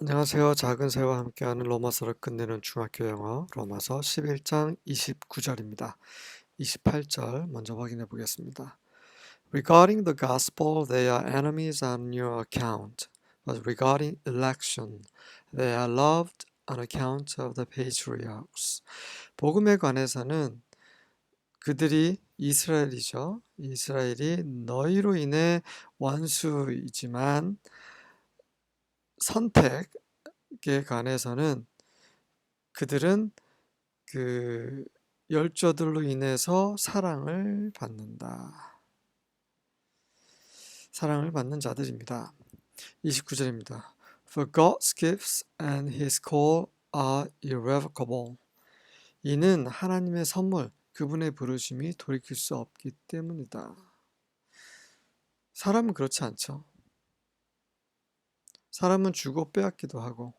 안녕하세요. 작은 새와 함께하는 로마서를 끝내는 중학교 영어 로마서 11장 29절입니다. 28절 먼저 확인해 보겠습니다. Regarding the gospel, they are enemies on your account, but regarding election, they are loved on account of the patriarchs. 복음에 관해서는 그들이 이스라엘이죠. 이스라엘이 너희로 인해 원수이지만 선택에 관해서는 그들은 그 열조들로 인해서 사랑을 받는다. 사랑을 받는 자들입니다. 29절입니다. For God's gifts and His call are irrevocable. 이는 하나님의 선물, 그분의 부르심이 돌이킬 수 없기 때문이다. 사람은 그렇지 않죠. 사람은 주고 빼앗기도 하고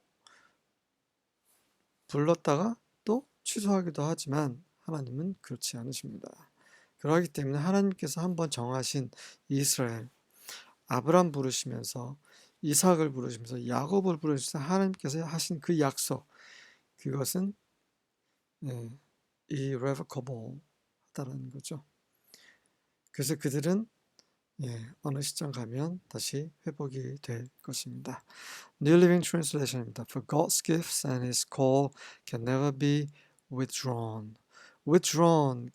불렀다가 또 취소하기도 하지만 하나님은 그렇지 않으십니다. 그러기 때문에 하나님께서 한번 정하신 이스라엘 아브람 부르시면서 이삭을 부르시면서 야곱을 부르시면서 하나님께서 하신 그 약속 그것은 네, irrevocable 하다라는 거죠. 그래서 그들은 예, 어느 시점 가면 다시 회복이 될 것입니다. New Living Translation입니다. For God's gifts and His call can never be withdrawn. withdrawn,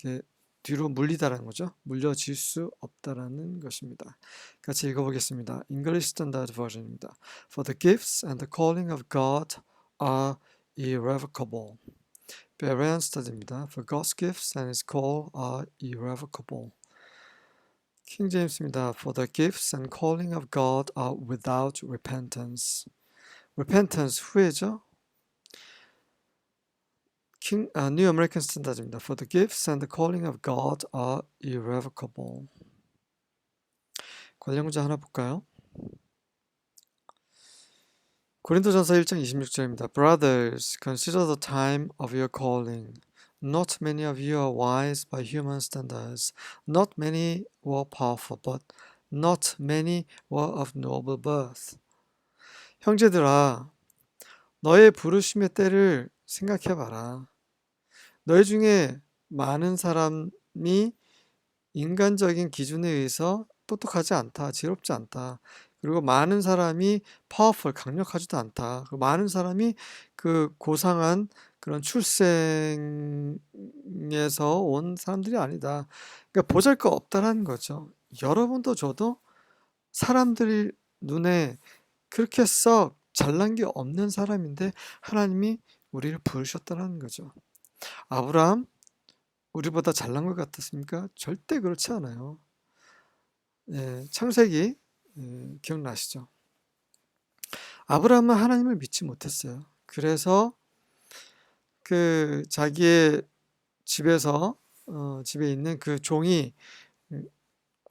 뒤로 물리다라는 거죠. 물려질 수 없다라는 것입니다. 같이 읽어보겠습니다. English Standard Version입니다. For the gifts and the calling of God are irrevocable. Berean Study입니다. For God's gifts and His call are irrevocable. 킹 제임스입니다. For the gifts and calling of God are without repentance. repentance 후회죠. 킹 아, New American Standard입니다. For the gifts and the calling of God are irrevocable. 관련 문제 하나 볼까요? 고린도전서 1장 26절입니다. Brothers, consider the time of your calling. Not many of you are wise by human standards. Not many were powerful, but not many were of noble birth. 형제들아, 너의 부르심의 때를 생각해 봐라. 너희 중에 많은 사람이 인간적인 기준에 의해서 똑똑하지 않다, 지롭지 않다. 그리고 많은 사람이 파워풀, 강력하지도 않다. 많은 사람이 그 고상한 그런 출생에서 온 사람들이 아니다. 그러니까 보잘 거 없다라는 거죠. 여러분도 저도 사람들이 눈에 그렇게 썩 잘난 게 없는 사람인데 하나님이 우리를 부르셨다는 거죠. 아브라함 우리보다 잘난 것 같았습니까? 절대 그렇지 않아요. 예, 창세기 예, 기억나시죠? 아브라함은 하나님을 믿지 못했어요. 그래서 그 자기의 집에서 어, 집에 있는 그 종이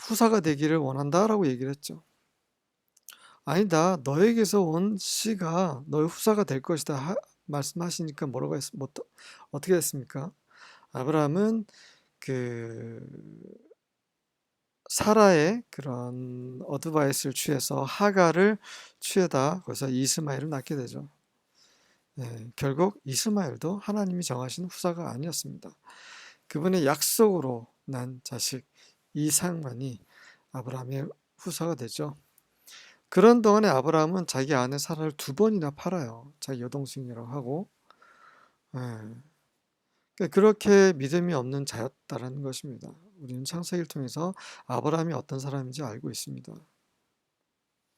후사가 되기를 원한다라고 얘기를 했죠. 아니다. 너에게서 온 씨가 너의 후사가 될 것이다. 하, 말씀하시니까 뭐라고 했, 뭐, 어떻게 됐습니까? 아브라함은 그 사라의 그런 어드바이스를 취해서 하가를 취해다 거기서 이스마엘을 낳게 되죠. 네, 결국 이스마엘도 하나님이 정하신 후사가 아니었습니다. 그분의 약속으로 난 자식 이상만이 아브라함의 후사가 되죠. 그런 동안에 아브라함은 자기 아내 사라를 두 번이나 팔아요. 자기 여동생이라고 하고. 네. 그렇게 믿음이 없는 자였다라는 것입니다. 우리는 창세기를 통해서 아브라함이 어떤 사람인지 알고 있습니다.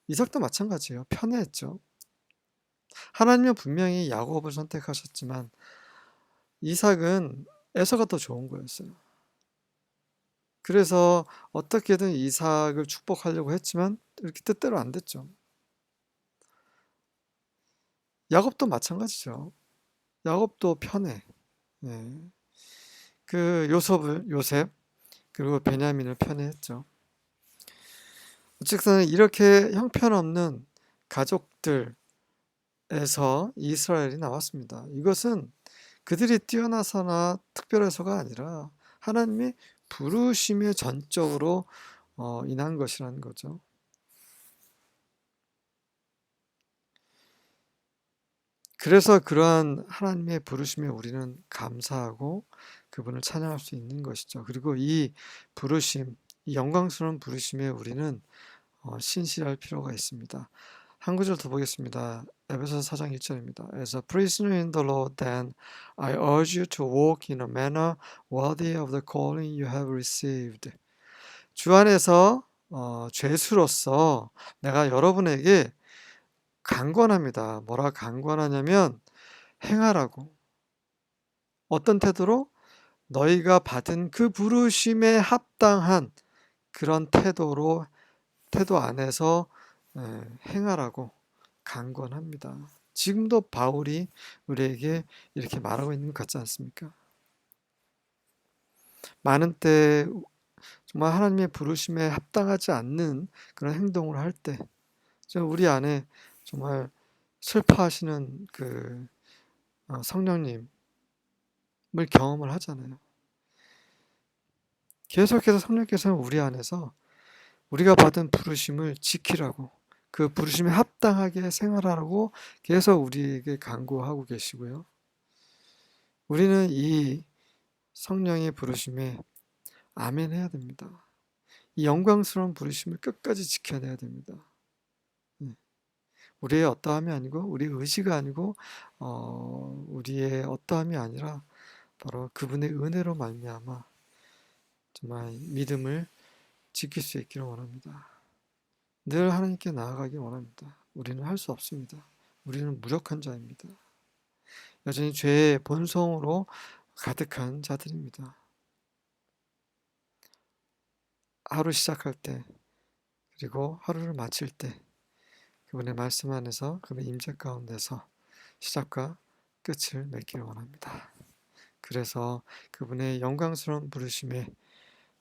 이삭도 마찬가지예요. 편애했죠. 하나님은 분명히 야곱을 선택하셨지만 이삭은 에서가 더 좋은 거였어요. 그래서 어떻게든 이삭을 축복하려고 했지만 이렇게 뜻대로 안 됐죠. 야곱도 마찬가지죠. 야곱도 편해. 네. 그 요셉을 요셉 그리고 베냐민을 편애했죠. 어쨌든 이렇게 형편없는 가족들 에서 이스라엘이 나왔습니다. 이것은 그들이 뛰어나서나 특별해서가 아니라 하나님의 부르심에 전적으로 어, 인한 것이라는 거죠. 그래서 그러한 하나님의 부르심에 우리는 감사하고 그분을 찬양할 수 있는 것이죠. 그리고 이 부르심, 이 영광스러운 부르심에 우리는 어, 신실할 필요가 있습니다. 한 구절 더 보겠습니다. 에베소 4장 1절입니다. As a prisoner in the Lord, then I urge you to walk in a manner worthy of the calling you have received. 주 안에서 어, 죄수로서 내가 여러분에게 강권합니다. 뭐라 강권하냐면 행하라고. 어떤 태도로? 너희가 받은 그 부르심에 합당한 그런 태도로 태도 안에서 에, 행하라고 강권합니다. 지금도 바울이 우리에게 이렇게 말하고 있는 것 같지 않습니까? 많은 때 정말 하나님의 부르심에 합당하지 않는 그런 행동을 할 때, 우리 안에 정말 슬퍼하시는 그 어, 성령님을 경험을 하잖아요. 계속해서 성령께서는 우리 안에서 우리가 받은 부르심을 지키라고 그 부르심에 합당하게 생활하라고 계속 우리에게 강구하고 계시고요. 우리는 이 성령의 부르심에 아멘 해야 됩니다. 이 영광스러운 부르심을 끝까지 지켜내야 됩니다. 네. 우리의 어떠함이 아니고 우리 의지가 아니고 어, 우리의 어떠함이 아니라 바로 그분의 은혜로 말미암아 정말 믿음을 지킬 수 있기를 원합니다. 늘 하나님께 나아가기 원합니다. 우리는 할 수 없습니다. 우리는 무력한 자입니다. 여전히 죄의 본성으로 가득한 자들입니다. 하루 시작할 때 그리고 하루를 마칠 때 그분의 말씀 안에서 그분의 임재 가운데서 시작과 끝을 맺기를 원합니다. 그래서 그분의 영광스러운 부르심에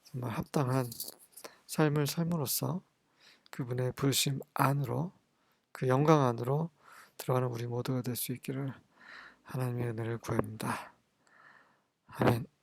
정말 합당한 삶을 삶으로써 그분의 부르심 안으로 그 영광 안으로 들어가는 우리 모두가 될 수 있기를 하나님의 은혜를 구합니다. 아멘.